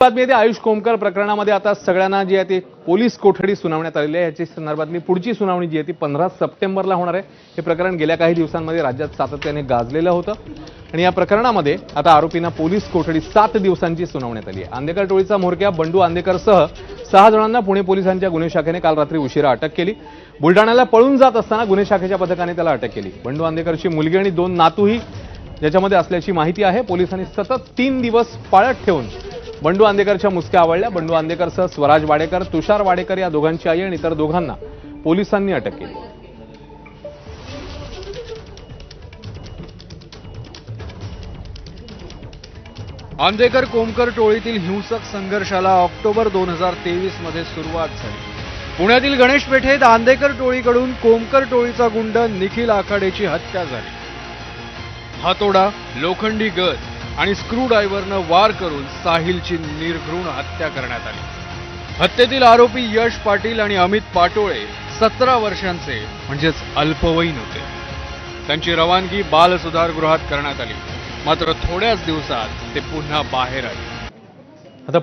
बातमी येते आयुष कोमकर प्रकरणामध्ये आता सगळ्यांना जी आहे ती पोलीस कोठडी सुनावण्यात आलेली आहे. याची संदर्भातली पुढची सुनावणी जी आहे ती पंधरा सप्टेंबरला होणार आहे. हे प्रकरण गेल्या काही दिवसांमध्ये राज्यात सातत्याने गाजलेलं होतं. आणि या प्रकरणामध्ये आता आरोपींना पोलीस कोठडी सात दिवसांची सुनावण्यात आली आहे. आंदेकर टोळीचा म्होरक्या बंडू आंदेकरसह सहा जणांना पुणे पोलिसांच्या गुन्हे शाखेने काल रात्री उशिरा अटक केली. बुलढाण्याला पळून जात असताना गुन्हे शाखेच्या पथकाने त्याला अटक केली. बंडू आंदेकरची मुलगी आणि दोन नातूही ज्याच्यामध्ये असल्याची माहिती आहे. पोलिसांनी सतत तीन दिवस पाळत ठेवून बंडू आंदेकरच्या मुसक्या आवडल्या. बंडू आंदेकरसह स्वराज वाडेकर तुषार वाडेकर या दोघांची आई आणि इतर दोघांना पोलिसांनी अटक केली. आंदेकर कोमकर टोळीतील हिंसक संघर्षाला ऑक्टोबर दोन हजार तेवीसमध्ये सुरुवात झाली. पुण्यातील गणेश पेठेत आंदेकर टोळीकडून कोमकर टोळीचा गुंड निखिल आखाडेची हत्या झाली. हातोडा लोखंडी गज आणि स्क्रूड्रायव्हरनं वार करून साहिलची निर्घृण हत्या करण्यात आली. हत्येतील आरोपी यश पाटील आणि अमित पाटोळे सतरा वर्षांचे म्हणजेच अल्पवयीन होते. त्यांची रवानगी बाल सुधारगृहात करण्यात आली. मात्र थोड्याच दिवसात ते पुन्हा बाहेर आले. आता